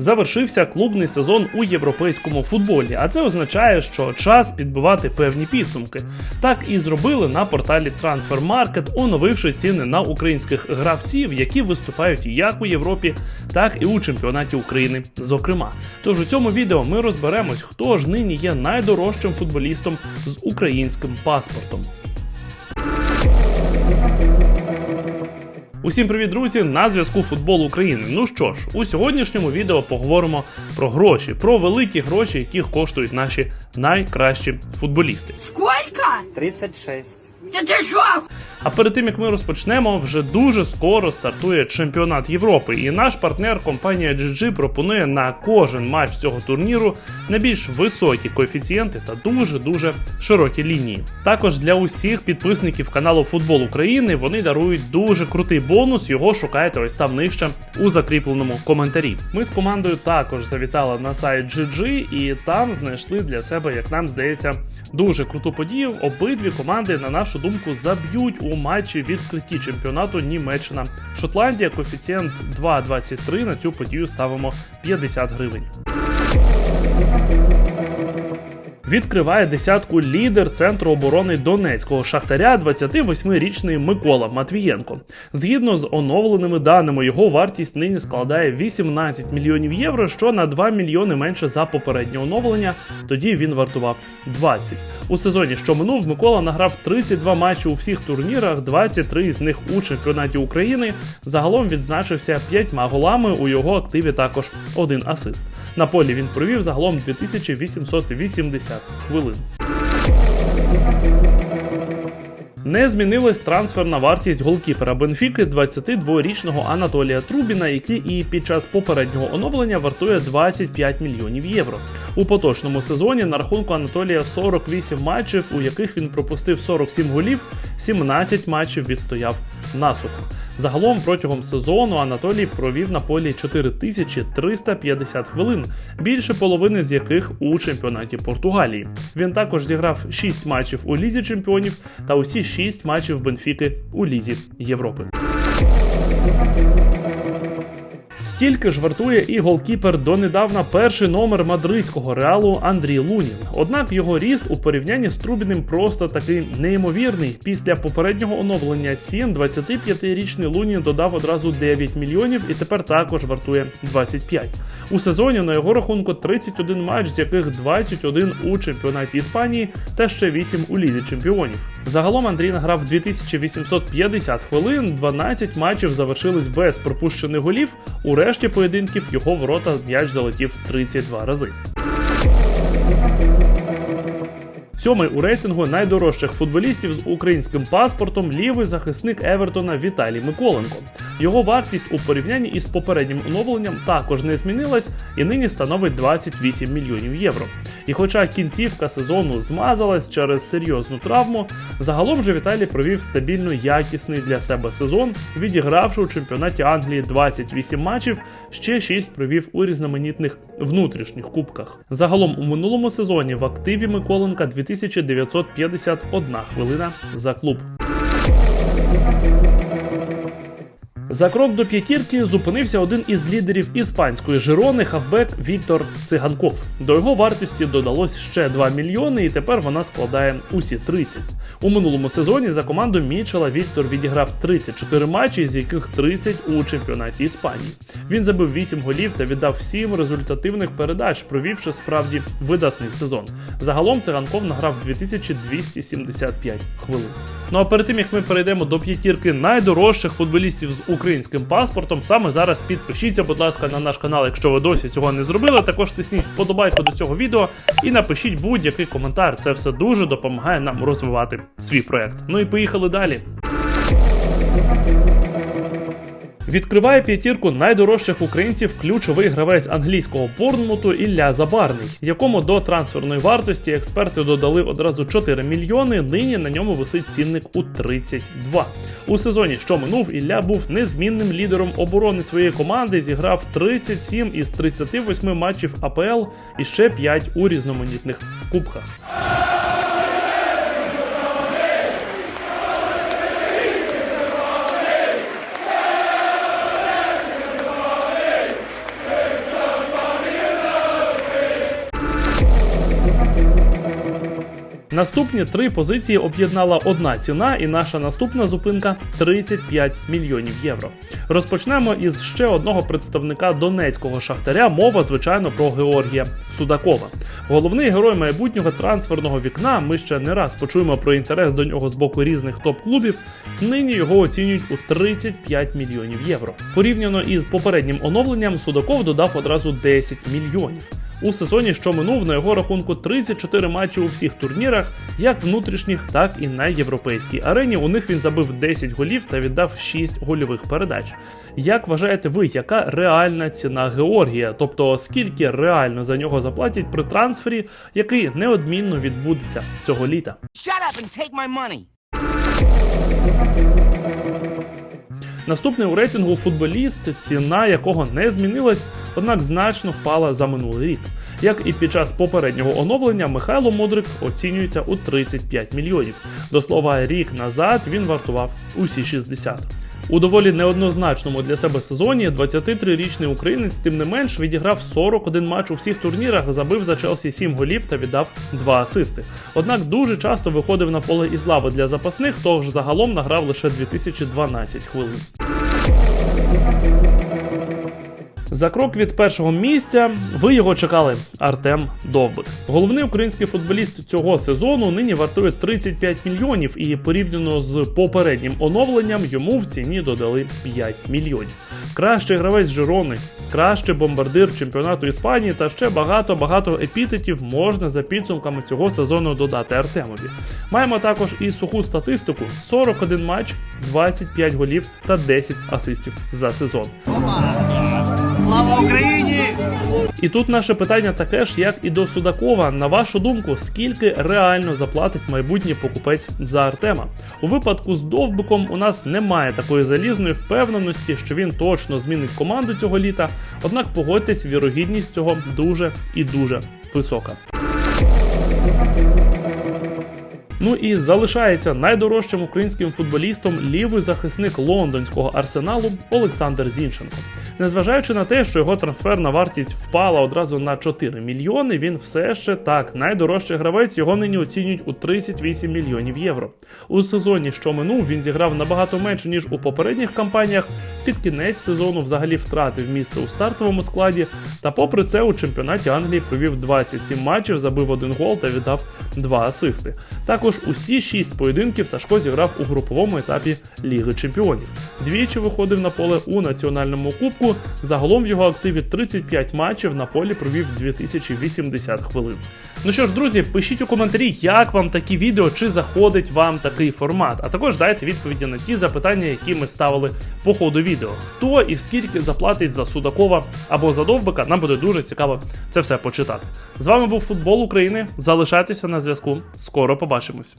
Завершився клубний сезон у європейському футболі, а це означає, що час підбивати певні підсумки. Так і зробили на порталі Transfermarket, оновивши ціни на українських гравців, які виступають як у Європі, так і у чемпіонаті України. Зокрема, тож у цьому відео ми розберемось, хто ж нині є найдорожчим футболістом з українським паспортом. Усім привіт, друзі! На зв'язку футбол України. Ну що ж, у сьогоднішньому відео поговоримо про гроші, про великі гроші, яких коштують наші найкращі футболісти. Скільки? 36. Да ты шо? А перед тим як ми розпочнемо, вже дуже скоро стартує чемпіонат Європи, і наш партнер компанія GG пропонує на кожен матч цього турніру найбільш високі коефіцієнти та дуже дуже широкі лінії. Також для усіх підписників каналу Футбол України вони дарують дуже крутий бонус. Його шукайте ось там нижче у закріпленому коментарі. Ми з командою також завітали на сайт GG і там знайшли для себе, як нам здається, дуже круту подію. Обидві команди, на нашу думку, заб'ють у матчі відкритті чемпіонату Німеччина Шотландія. Коефіцієнт 2,23 на цю подію ставимо 50 гривень. Відкриває десятку лідер центру оборони Донецького шахтаря 28-річний Микола Матвієнко. Згідно з оновленими даними, його вартість нині складає 18 мільйонів євро, що на 2 мільйони менше за попереднє оновлення. Тоді він вартував 20. У сезоні, що минув, Микола награв 32 матчі у всіх турнірах, 23 з них у чемпіонаті України. Загалом відзначився 5 голами. У його активі також один асист. На полі він провів загалом 2880 хвилин. Не змінилась трансферна вартість голкіпера Бенфіки 22-річного Анатолія Трубіна, який і під час попереднього оновлення вартує 25 мільйонів євро. У поточному сезоні на рахунку Анатолія 48 матчів, у яких він пропустив 47 голів, 17 матчів відстояв насухо. Загалом протягом сезону Анатолій провів на полі 4350 хвилин, більше половини з яких у чемпіонаті Португалії. Він також зіграв 6 матчів у Лізі Чемпіонів та усі 6 матчів Бенфіки у Лізі Європи. Стільки ж вартує і голкіпер донедавна перший номер мадридського реалу Андрій Лунін. Однак його ріст у порівнянні з Трубіним просто такий неймовірний. Після попереднього оновлення цін 25-річний Лунін додав одразу 9 мільйонів і тепер також вартує 25. У сезоні на його рахунку 31 матч, з яких 21 у чемпіонаті Іспанії та ще 8 у лізі чемпіонів. Загалом Андрій награв 2850 хвилин, 12 матчів завершились без пропущених голів. У решті поєдинків його ворота м'яч залетів 32 рази. Сьомий у рейтингу найдорожчих футболістів з українським паспортом лівий захисник Евертона Віталій Миколенко. Його вартість у порівнянні із попереднім оновленням також не змінилась і нині становить 28 мільйонів євро. І хоча кінцівка сезону змазалась через серйозну травму, загалом же Віталій провів стабільно якісний для себе сезон, відігравши у чемпіонаті Англії 28 матчів, ще 6 провів у різноманітних внутрішніх кубках. Загалом у минулому сезоні в активі Миколенка 2951 хвилина за клуб. За крок до п'ятірки зупинився один із лідерів іспанської Жирони хавбек Віктор Циганков. До його вартості додалось ще 2 мільйони, і тепер вона складає усі 30. У минулому сезоні за команду Мічела Віктор відіграв 34 матчі, з яких 30 у чемпіонаті Іспанії. Він забив 8 голів та віддав 7 результативних передач, провівши справді видатний сезон. Загалом циганков награв 2275 хвилин. Ну а перед тим як ми перейдемо до п'ятірки найдорожчих футболістів з українським паспортом, саме зараз підпишіться, будь ласка, на наш канал, якщо ви досі цього не зробили. Також тисніть вподобайку до цього відео і напишіть будь-який коментар. Це все дуже допомагає нам розвивати свій проект. Ну і поїхали далі. Відкриває п'ятірку найдорожчих українців ключовий гравець англійського Борнмуту Ілля Забарний, якому до трансферної вартості експерти додали одразу 4 мільйони. Нині на ньому висить цінник у 32. У сезоні, що минув, Ілля був незмінним лідером оборони своєї команди. Зіграв 37 із 38 матчів АПЛ і ще 5 у різноманітних кубках. Наступні три позиції об'єднала одна ціна, і наша наступна зупинка 35 мільйонів євро. Розпочнемо із ще одного представника донецького шахтаря. Мова, звичайно, про Георгія Судакова. Головний герой майбутнього трансферного вікна. Ми ще не раз почуємо про інтерес до нього з боку різних топ-клубів. Нині його оцінюють у 35 мільйонів євро. Порівняно із попереднім оновленням, Судаков додав одразу 10 мільйонів. У сезоні, що минув, на його рахунку 34 матчі у всіх турнірах, як внутрішніх, так і на європейській арені. У них він забив 10 голів та віддав 6 гольових передач. Як вважаєте ви, яка реальна ціна Георгія? Тобто скільки реально за нього заплатять при трансфері, який неодмінно відбудеться цього літа? Shut up and take my money. Наступний у рейтингу футболіст, ціна якого не змінилась, однак значно впала за минулий рік. Як і під час попереднього оновлення, Михайло Мудрик оцінюється у 35 мільйонів. До слова, рік назад він вартував усі 60. У доволі неоднозначному для себе сезоні 23-річний українець, тим не менш, відіграв 41 матч у всіх турнірах, забив за Челсі 7 голів та віддав 2 асисти. Однак дуже часто виходив на поле із лави для запасних, тож загалом награв лише 2012 хвилин. За крок від першого місця ви його чекали Артем Довбик. Головний український футболіст цього сезону нині вартує 35 мільйонів, і порівняно з попереднім оновленням йому в ціні додали 5 мільйонів. Кращий гравець Жирони, кращий бомбардир чемпіонату Іспанії та ще багато багато епітетів можна за підсумками цього сезону додати Артемові. Маємо також і суху статистику: 41 матч, 25 голів та 10 асистів за сезон. Слава Україні! І тут наше питання таке ж, як і до Судакова. На вашу думку, скільки реально заплатить майбутній покупець за Артема? У випадку з Довбиком у нас немає такої залізної впевненості, що він точно змінить команду цього літа. Однак погодьтесь, вірогідність цього дуже і дуже висока. Ну і залишається найдорожчим українським футболістом лівий захисник лондонського арсеналу Олександр Зінченко. Незважаючи на те, що його трансферна вартість впала одразу на 4 мільйони, він все ще так найдорожчий гравець його нині оцінюють у 38 мільйонів євро. У сезоні, що минув, він зіграв набагато менше ніж у попередніх кампаніях. Під кінець сезону взагалі втратив місце у стартовому складі. Та попри це у чемпіонаті Англії провів 27 матчів, забив один гол та віддав 2 асисти. Також усі 6 поєдинків Сашко зіграв у груповому етапі Ліги Чемпіонів. Двічі виходив на поле у національному кубку. Загалом в його активі 35 матчів на полі провів 2080 хвилин. Ну що ж, друзі, пишіть у коментарі, як вам такі відео, чи заходить вам такий формат. А також дайте відповіді на ті запитання, які ми ставили по ходу відео. Хто і скільки заплатить за Судакова або за Довбика, нам буде дуже цікаво це все почитати. З вами був футбол України. Залишайтеся на зв'язку. Скоро побачимось.